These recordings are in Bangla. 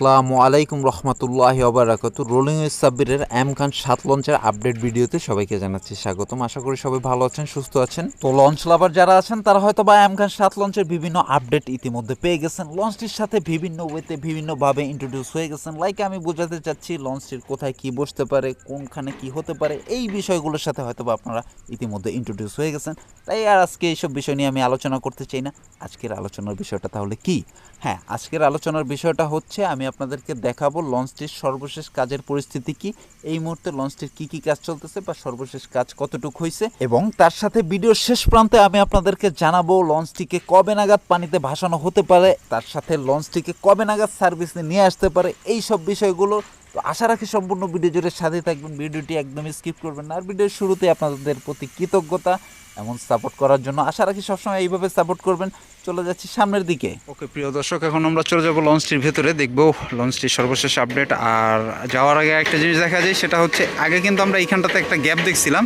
আসসালামু আলাইকুম রহমতুল্লাহ ওবরাকাত রোলিং উইথ সাব্বিরের এম খান সাত লঞ্চের আপডেট ভিডিওতে সবাইকে জানাচ্ছি স্বাগতম। আশা করি সবাই ভালো আছেন, সুস্থ আছেন। তো লঞ্চ লাভার যারা আছেন, তারা হয়তো বা এম খান সাত লঞ্চের বিভিন্ন আপডেট ইতিমধ্যে পেয়ে গেছেন। লঞ্চটির সাথে বিভিন্ন ওয়েতে বিভিন্নভাবে ইন্ট্রোডিউস হয়ে গেছেন। লাইক আমি বোঝাতে চাচ্ছি লঞ্চটির কোথায় কি বসতে পারে, কোনখানে কি হতে পারে, এই বিষয়গুলোর সাথে হয়তো বা আপনারা ইতিমধ্যে ইন্ট্রোডিউস হয়ে গেছেন। তাই আর আজকে এইসব বিষয় নিয়ে আমি আলোচনা করতে চাই না। আজকের আলোচনার বিষয়টা তাহলে কি? হ্যাঁ আজকের আলোচনার বিষয়টা হচ্ছে, আমি আপনাদেরকে দেখাবো লঞ্চটির সর্বশেষ কাজের পরিস্থিতি কি। এই মুহূর্তে লঞ্চটির কি কি কাজ চলতেছে বা সর্বশেষ কাজ কতটুকু হয়েছে এবং তার সাথে ভিডিওর শেষ প্রান্তে আমি আপনাদেরকে জানাব লঞ্চটিকে কবে নাগাদ পানিতে ভাসানো হতে পারে, তার সাথে লঞ্চটিকে কবে নাগাদ সার্ভিসে নিয়ে আসতে পারে, এই সব বিষয়গুলো। তো আশা রাখি সম্পূর্ণ ভিডিও জুড়ে সাথে থাকবেন, ভিডিওটি একদমই স্কিপ করবেন না। আর ভিডিওর শুরুতে আপনাদের প্রতি কৃতজ্ঞতা। এমন সাপোর্ট করার জন্য আশা রাখি সবসময় এইভাবে সাপোর্ট করবেন। চলে যাচ্ছি সামনের দিকে। ওকে প্রিয় দর্শক এখন আমরা চলে যাব লঞ্চটির ভেতরে। দেখব লঞ্চটির সর্বশেষ আপডেট আর যাওয়ার আগে একটা জিনিস দেখা যায় সেটা হচ্ছে আগে কিন্তু আমরা এইখানটাতে একটা গ্যাপ দেখছিলাম।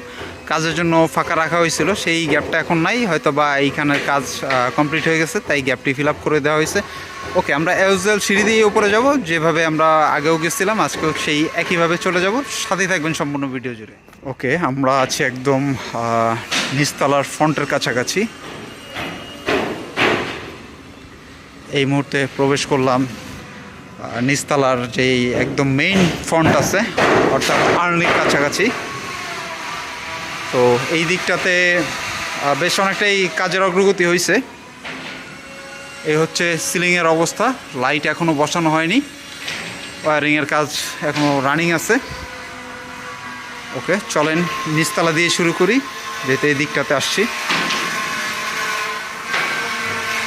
কাজের জন্য ফাঁকা রাখা হয়েছিল সেই গ্যাপটা এখন নাই। হয়তো বা এইখানের কাজ কমপ্লিট হয়ে গেছে তাই গ্যাপটি ফিল আপ করে দেওয়া হয়েছে। ওকে আমরা এউজেল সিঁড়ি দিয়ে উপরে যাব। যেভাবে আমরা আগেও গেছিলাম আজকেও সেই একইভাবে চলে যাব। সাথেই থাকবেন সম্পূর্ণ ভিডিও জুড়ে। ওকে আমরা আছি একদম নিচতলার ফ্রন্টের কাছাকাছি। এই মুহূর্তে প্রবেশ করলাম নিচতলার যেই একদম মেইন ফ্রন্ট আছে, অর্থাৎ আর্নির কাছাকাছি। তো এই দিকটাতে বেশ অনেকটাই কাজের অগ্রগতি হয়েছে এই হচ্ছে সিলিংয়ের অবস্থা, লাইট এখনও বসানো হয়নি। ওয়ারিংয়ের কাজ এখনও রানিং আছে। ওকে, চলেন, নিচতলা দিয়ে শুরু করি। যেহেতু এই দিকটাতে আসছি।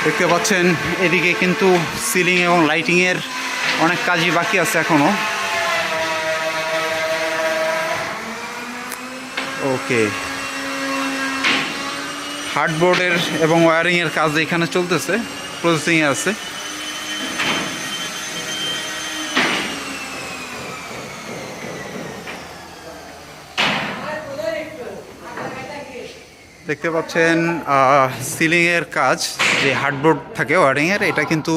দেখতে পাচ্ছেন, এদিকে কিন্তু সিলিং এবং লাইটিংয়ের অনেক কাজই বাকি আছে এখনও ওকে হার্ডবোর্ডের এবং ওয়ারিংয়ের কাজ এখানে চলতেছে প্রসেসিংয়ে আছে। দেখতে পাচ্ছেন সিলিংয়ের কাজ, যে হার্ডবোর্ড থাকে ওয়ারিংয়ের, এটা কিন্তু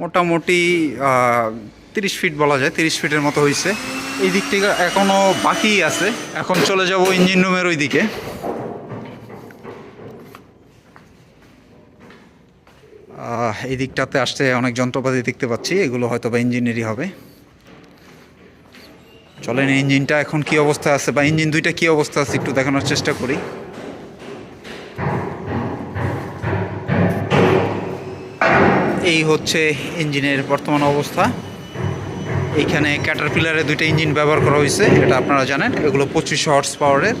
মোটামুটি তিরিশ ফিট বলা যায়, তিরিশ ফিটের মতো হয়েছে এই দিক থেকে এখনও বাকি আছে। এখন চলে যাব ইঞ্জিন রুমের ওই দিকে এই দিকটাতে আসতে অনেক যন্ত্রপাতি দেখতে পাচ্ছি, এগুলো হয়তো বা ইঞ্জিনেরই হবে। চলেন ইঞ্জিনটা এখন কি অবস্থা আছে, বা ইঞ্জিন দুইটা কি অবস্থা আছে একটু দেখানোর চেষ্টা করি। এই হচ্ছে ইঞ্জিনের বর্তমান অবস্থা। এইখানে ক্যাটারপিলারে দুইটা ইঞ্জিন ব্যবহার করা হয়েছে, এটা আপনারা জানেন। এগুলো পঁচিশ হর্স পাওয়ারের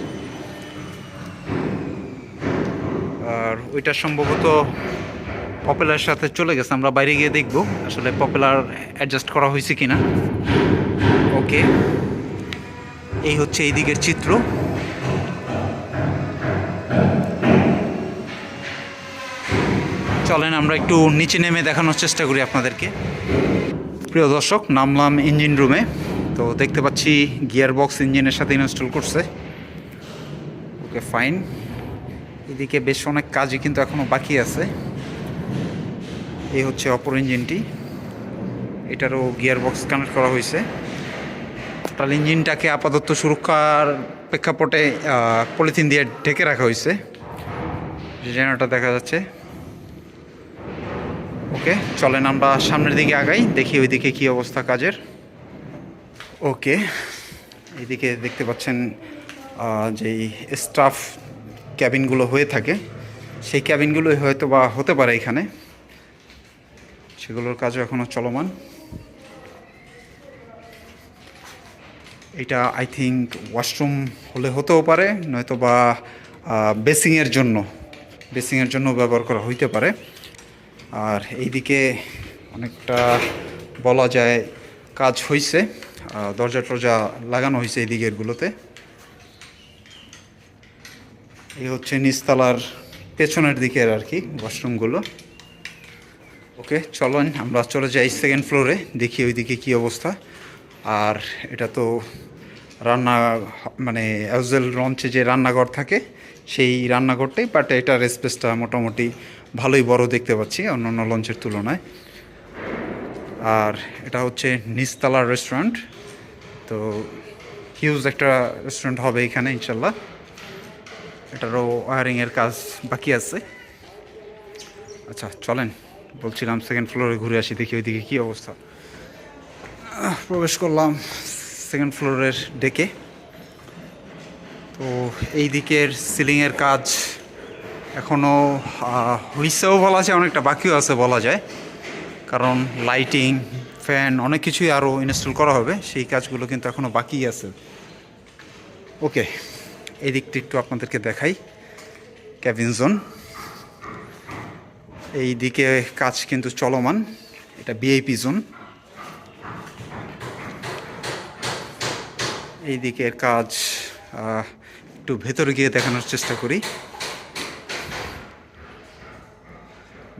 আর ওইটা সম্ভবত পপুলার সাথে চলে গেছে, আমরা বাইরে গিয়ে দেখব আসলে পপুলার অ্যাডজাস্ট করা হয়েছে কিনা। ওকে এই হচ্ছে এই দিকের চিত্র। চলেন, আমরা একটু নিচে নেমে দেখানোর চেষ্টা করি আপনাদেরকে। প্রিয় দর্শক, নামলাম ইঞ্জিন রুমে। তো দেখতে পাচ্ছি গিয়ার বক্স ইঞ্জিনের সাথে ইনস্টল করছে। Okay, fine. এদিকে বেশ অনেক কাজই কিন্তু এখনও বাকি আছে। এই হচ্ছে অপর ইঞ্জিনটি। এটারও গিয়ার বক্স কানেক্ট করা হয়েছে। টোটাল ইঞ্জিনটাকে আপাতত সুরক্ষার প্রেক্ষাপটে পলিথিন দিয়ে ঢেকে রাখা হয়েছে। যে জেনারেটর দেখা যাচ্ছে। ওকে, চলেন আমরা সামনের দিকে আগাই, দেখি ওইদিকে কি অবস্থা কাজের। ওকে, এইদিকে দেখতে পাচ্ছেন যেই স্টাফ ক্যাবিনগুলো হয়ে থাকে, সেই ক্যাবিনগুলোই হয়তো বা হতে পারে এখানে। সেগুলোর কাজও এখনও চলমান। এটা আই থিঙ্ক ওয়াশরুম হলে হতেও পারে নয়তো বা বেসিংয়ের জন্য বেসিংয়ের জন্য ব্যবহার করা হইতে পারে। আর এইদিকে অনেকটা বলা যায় কাজ হয়েছে দরজা টরজা লাগানো হয়েছে এই দিকেরগুলোতে এই হচ্ছে নিচতলার পেছনের দিকের আর কি ওয়াশরুমগুলো ওকে, চলেন, আমরা চলে যাই সেকেন্ড ফ্লোরে দেখি ওইদিকে কী অবস্থা। আর এটা তো রান্না মানে অ্যাজেল রঞ্চে যে রান্নাঘর থাকে, সেই রান্নাঘরটাই বাট এটার স্পেসটা মোটামুটি ভালোই বড় দেখতে পাচ্ছি অন্যান্য লঞ্চের তুলনায়। আর এটা হচ্ছে নিচতলা রেস্টুরেন্ট তো হিউজ একটা রেস্টুরেন্ট হবে এখানে, ইনশাল্লাহ। এটারও ওয়ারিংয়ের কাজ বাকি আছে। আচ্ছা চলেন, বলছিলাম সেকেন্ড ফ্লোরে ঘুরে আসি, দেখি ওইদিকে কী অবস্থা। প্রবেশ করলাম সেকেন্ড ফ্লোরের ডেকে তো এই দিকের সিলিংয়ের কাজ এখনও হইসেও বলা যায়, অনেকটা বাকিও আছে বলা যায়। কারণ লাইটিং ফ্যান অনেক কিছুই আরও ইনস্টল করা হবে। সেই কাজগুলো কিন্তু এখনও বাকি আছে। ওকে এই দিকটা একটু আপনাদেরকে দেখাই। ক্যাবিন জোন এই দিকে কাজ কিন্তু চলমান। এটা বিআইপি জোন এই দিকের কাজ একটু ভেতরে গিয়ে দেখানোর চেষ্টা করি।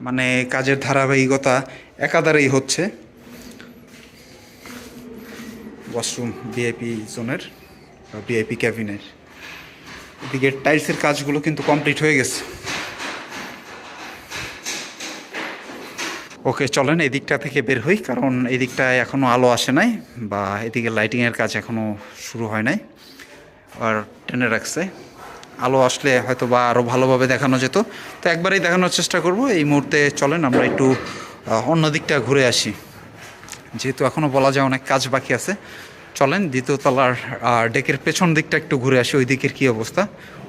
মানে কাজের ধারাবাহিকতা একাধারেই হচ্ছে। ওয়াশরুম, ভিআইপি জোনের, বা ভিআইপি ক্যাবিনের। এদিকে টাইলসের কাজগুলো কিন্তু কমপ্লিট হয়ে গেছে। ওকে, চলেন এদিকটা থেকে বের হই, কারণ এই দিকটায় এখনও আলো আসে নাই, বা এদিকে লাইটিংয়ের কাজ এখনও শুরু হয় নাই, আর টেনে রাখছে। আলো আসলে হয়তো বা আরও ভালোভাবে দেখানো যেত। তো একবারেই দেখানোর চেষ্টা করব। এই মুহূর্তে চলেন, আমরা একটু অন্য দিকটা ঘুরে আসি। যেহেতু এখনও বলা যায় অনেক কাজ বাকি আছে, চলেন দ্বিতীয় তলার ডেকের পেছন দিকটা একটু ঘুরে আসি, ওই দিকের কী অবস্থা?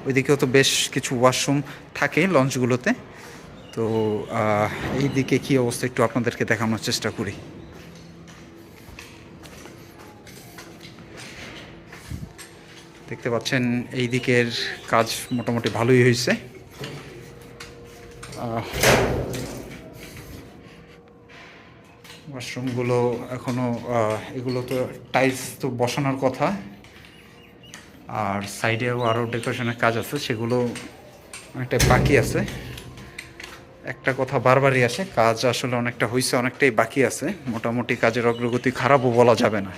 ওই দিকেও তো বেশ কিছু ওয়াশরুম থাকে লঞ্চগুলোতে। তো এই দিকে কী অবস্থা একটু আপনাদেরকে দেখানোর চেষ্টা করি। দেখতে পাচ্ছেন এই দিকের কাজ মোটামুটি ভালোই হয়েছে। ওয়াশরুমগুলো এখনও এগুলো তো টাইলস তো বসানোর কথা। আর সাইডেও আরও ডেকোরেশনের কাজ আছে, সেগুলো অনেকটাই বাকি আছে। একটা কথা বারবারই আসে, কাজ আসলে অনেকটা হয়েছে অনেকটাই বাকি আছে। মোটামুটি কাজের অগ্রগতি খারাপও বলা যাবে না।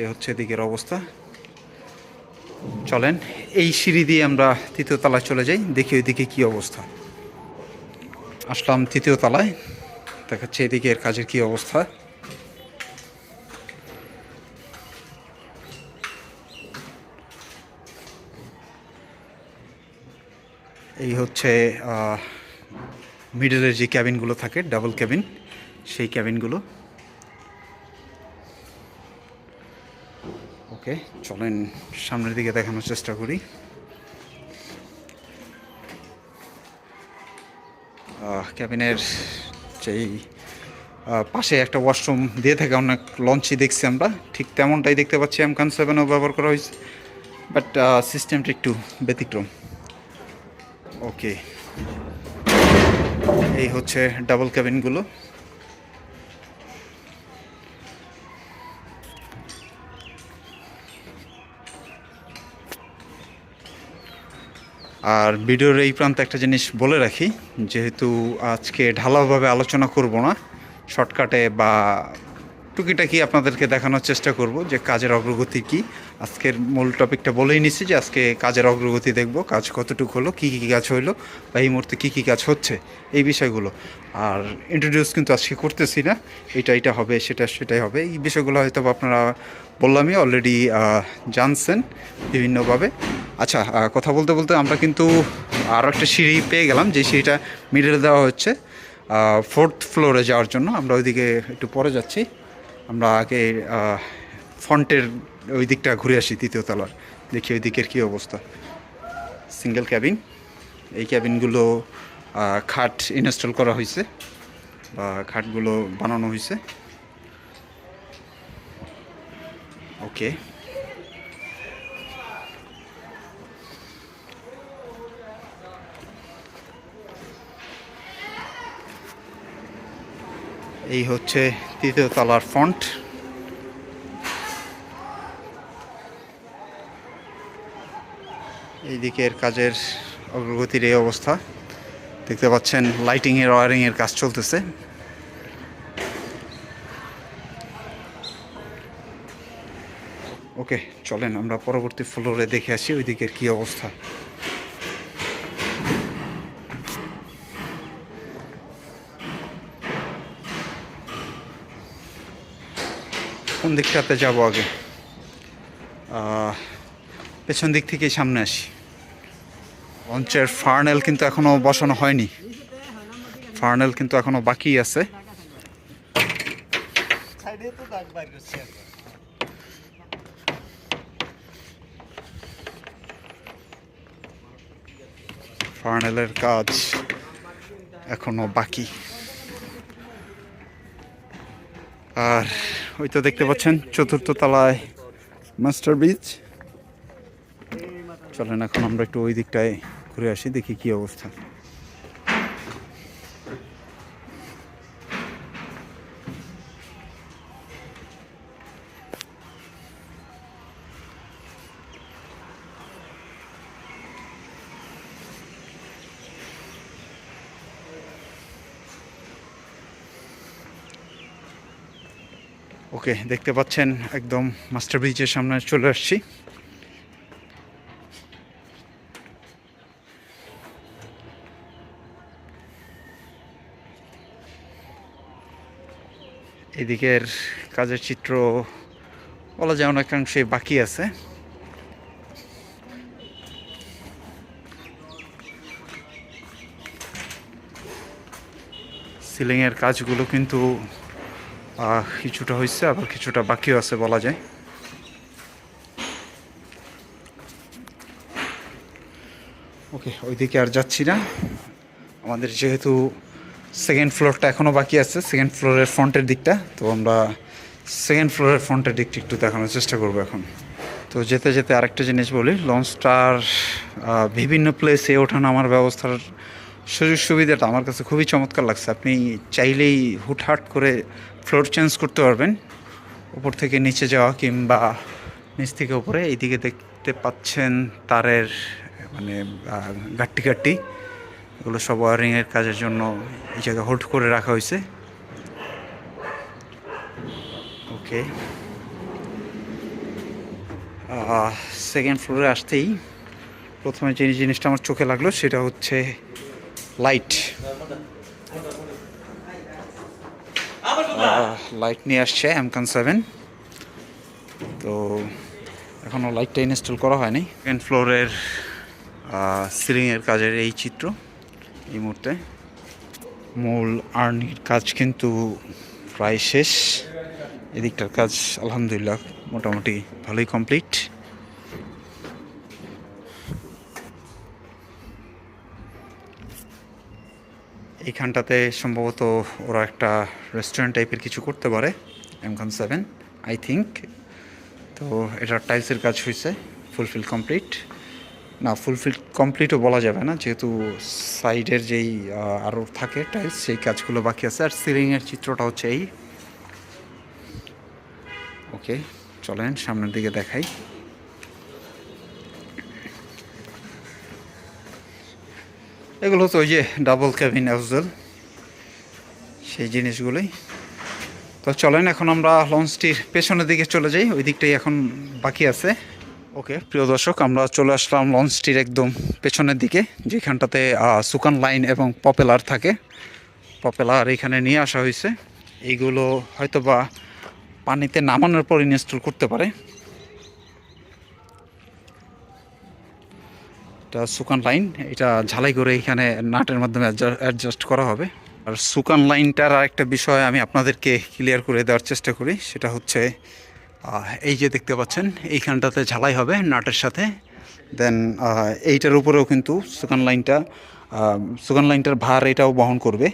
এই হচ্ছে এদিকের অবস্থা। চলেন, এই সিঁড়ি দিয়ে আমরা তৃতীয় তলায় চলে যাই, দেখি ওইদিকে কি অবস্থা। আসলাম তৃতীয় তলায়, দেখাচ্ছে এদিকে কাজের কি অবস্থা। এই হচ্ছে মিডলের যে ক্যাবিনগুলো থাকে ডাবল ক্যাবিন সেই ক্যাবিনগুলো ওকে, চলেন সামনের দিকে দেখানোর চেষ্টা করি। ক্যাবিনের যেই পাশে একটা ওয়াশরুম দিয়ে থাকে, অনেক লঞ্চই দেখছি আমরা। ঠিক তেমনটাই দেখতে পাচ্ছি এমকান সেভেনও ব্যবহার করা হয়েছে বাট সিস্টেমটা একটু ব্যতিক্রম। ওকে, এই হচ্ছে ডাবল ক্যাবিনগুলো আর ভিডিওর এই প্রান্তে একটা জিনিস বলে রাখি, যেহেতু আজকে ঢালাওভাবে আলোচনা করব না, শর্টকাটে বা টুকিটাকি আপনাদেরকে দেখানোর চেষ্টা করব যে কাজের অগ্রগতি কি। আজকের মূল টপিকটা বলেই নিচ্ছি যে আজকে কাজের অগ্রগতি দেখব, কাজ কতটুকু হলো, কী কী কাজ হইল, বা এই মুহূর্তে কী কী কাজ হচ্ছে, এই বিষয়গুলো। আর ইন্ট্রোডিউস কিন্তু আজকে করতেছি না, এটা এটা হবে, সেটা সেটাই হবে। এই বিষয়গুলো হয়তো আপনারা বললামই অলরেডি জানছেন বিভিন্নভাবে। আচ্ছা কথা বলতে বলতে আমরা কিন্তু আরও একটা সিঁড়ি পেয়ে গেলাম, যে সিঁড়িটা মিডলে দেওয়া হচ্ছে ফোর্থ ফ্লোরে যাওয়ার জন্য। আমরা ওইদিকে একটু পরে যাচ্ছি। আমরা আগে ফ্রন্টের ওই দিকটা ঘুরে আসি, তৃতীয় তলার। দেখি ওই দিকের কী অবস্থা। সিঙ্গেল ক্যাবিন এই ক্যাবিনগুলো খাট ইনস্টল করা হয়েছে, বা খাটগুলো বানানো হয়েছে। ওকে এই হচ্ছে তৃতীয় তলার ফন্ট এই দিকের কাজের অগ্রগতির এই অবস্থা। দেখতে পাচ্ছেন লাইটিংয়ের ওয়ারিংয়ের কাজ চলতেছে। ওকে, চলেন, আমরা পরবর্তী ফ্লোরে দেখে আসি ওই দিকের কী অবস্থা। কোন দিকটাতে যাব আগে? পেছন দিক থেকেই সামনে আসি। লঞ্চের ফার্নেল কিন্তু এখনও বসানো হয়নি। ফার্নেল কিন্তু এখনও বাকি আছে। ফার্নেলের কাজ এখনও বাকি। আর ওই তো দেখতে পাচ্ছেন, চতুর্থ তলায় মাস্টার বিচ। চলেন, এখন আমরা একটু ওই দিকটায় ঘুরে আসি, দেখি কি অবস্থা। ওকে, দেখতে পাচ্ছেন একদম মাস্টার ব্রিজের সামনে চলে আসছি। এদিকের কাজের চিত্র বলা যায় অনেকাংশে বাকি আছে। সিলিংয়ের কাজগুলো কিন্তু কিছুটা হয়েছে আবার কিছুটা বাকিও আছে বলা যায়। ওকে, ওইদিকে আর যাচ্ছি না। আমাদের যেহেতু সেকেন্ড ফ্লোরটা এখনও বাকি আছে সেকেন্ড ফ্লোরের ফ্রন্টের দিকটা, তো আমরা সেকেন্ড ফ্লোরের ফ্রন্টের দিকটা একটু দেখানোর চেষ্টা করব এখন। তো যেতে যেতে আরেকটা জিনিস বলি লঞ্চটার বিভিন্ন প্লেসে ওঠানামার ব্যবস্থার সুযোগ সুবিধাটা আমার কাছে খুবই চমৎকার লাগছে। আপনি চাইলেই হুটহাট করে ফ্লোর চেঞ্জ করতে পারবেন। উপর থেকে নিচে যাওয়া কিংবা নিচ থেকে উপরে, এইদিকে দেখতে পাচ্ছেন তারের মানে গাট্টি গাট্টি এগুলো সব ওয়ারিংয়ের কাজের জন্য এই জায়গায় হোল্ড করে রাখা হয়েছে। ওকে। সেকেন্ড ফ্লোরে আসতেই প্রথমে যে জিনিসটা আমার চোখে লাগল সেটা হচ্ছে লাইট লাইট নিয়ে আসছে এমকান সেভেন তো এখনও লাইটটা ইনস্টল করা হয়নি। সেকেন্ড ফ্লোরের সিলিংয়ের কাজের এই চিত্র এই মুহূর্তে। মূল আর্নির কাজ কিন্তু প্রায় শেষ। এদিকটার কাজ আলহামদুলিল্লাহ মোটামুটি ভালোই কমপ্লিট এইখানটাতে সম্ভবত ওরা একটা রেস্টুরেন্ট টাইপের কিছু করতে পারে এমখান সেভেন আই থিঙ্ক তো এটা টাইলসের কাজ হয়েছে ফুলফিল কমপ্লিট না ফুলফিল কমপ্লিটও বলা যাবে না, যেহেতু সাইডের যেই আরও থাকে টাইলস সেই কাজগুলো বাকি আছে। আর সিলিংয়ের চিত্রটা হচ্ছে এই। ওকে চলেন সামনের দিকে দেখাই। এগুলো তো ওই যে ডাবল ক্যাবিন অ্যাফজল সেই জিনিসগুলোই। তো চলেন, এখন আমরা লঞ্চটির পেছনের দিকে চলে যাই, ওই দিকটাই এখন বাকি আছে। ওকে, প্রিয় দর্শক, আমরা চলে আসলাম লঞ্চটির একদম পেছনের দিকে, যেখানটাতে সুকান লাইন এবং পপেলার থাকে। পপেলার এখানে নিয়ে আসা হয়েছে। এইগুলো হয়তো বা পানিতে নামানোর পর ইনস্টল করতে পারে। এটা সুকান লাইন, এটা ঝালাই করে এখানে নাটের মাধ্যমে অ্যাডজাস্ট করা হবে। আর সুকান লাইনটার আরেকটা বিষয় আমি আপনাদেরকে ক্লিয়ার করে দেওয়ার চেষ্টা করি, সেটা হচ্ছে এই যে দেখতে পাচ্ছেন, এইখানটাতে ঝালাই হবে নাটের সাথে। দেন এইটার উপরেও কিন্তু সুকান লাইনটা সুকান লাইনটার ভার এটাও বহন করবে।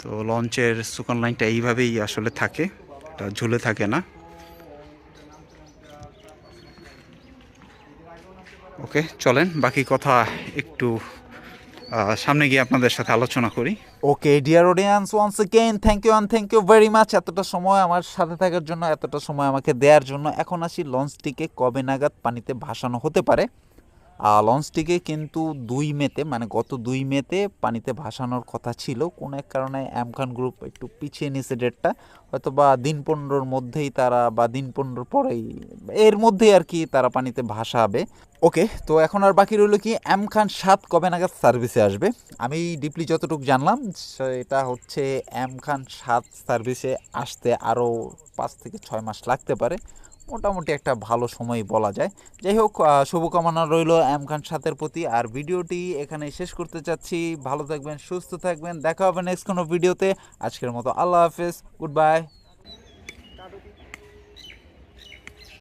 তো লঞ্চের সুকান লাইনটা এইভাবেই আসলে থাকে, এটা ঝুলে থাকে না। ওকে, চলেন, বাকি কথা একটু সামনে গিয়ে আপনাদের সাথে আলোচনা করি। Okay dear audience once again thank you and thank you very much এতটা সময় আমার সাথে থাকার জন্য, এতটা সময় আমাকে দেওয়ার জন্য। এখন আসি লঞ্চটিকে কবে নাগাদ পানিতে ভাসানো হতে পারে। লঞ্চটিকে কিন্তু দুই মেতে মানে গত দুই মেতে পানিতে ভাসানোর কথা ছিল। কোনো এক কারণে অ্যামখান গ্রুপ একটু পিছিয়ে নিয়েছে ডেটটা হয়তো বা দিন পনেরোর মধ্যেই তারা বা দিন পনেরোর পরেই, এর মধ্যেই আর কি তারা পানিতে ভাসাবে। ওকে, তো এখন আর বাকি রইল কি এম খান সাত কবে নাগাদ সার্ভিসে আসবে? আমি ডিপলি যতটুকু জানলাম, সেটা হচ্ছে এম খান সাত সার্ভিসে আসতে আরও পাঁচ থেকে ছয় মাস লাগতে পারে। মোটামুটি একটা ভালো সময় বলা যায়। যাই হোক শুভকামনা রইল এম খান সাথের প্রতি। আর ভিডিওটি এখানে শেষ করতে চাচ্ছি। ভালো থাকবেন, সুস্থ থাকবেন। দেখা হবে নেক্সট কোনো ভিডিওতে আজকের মতো আল্লাহ হাফেজ। Good bye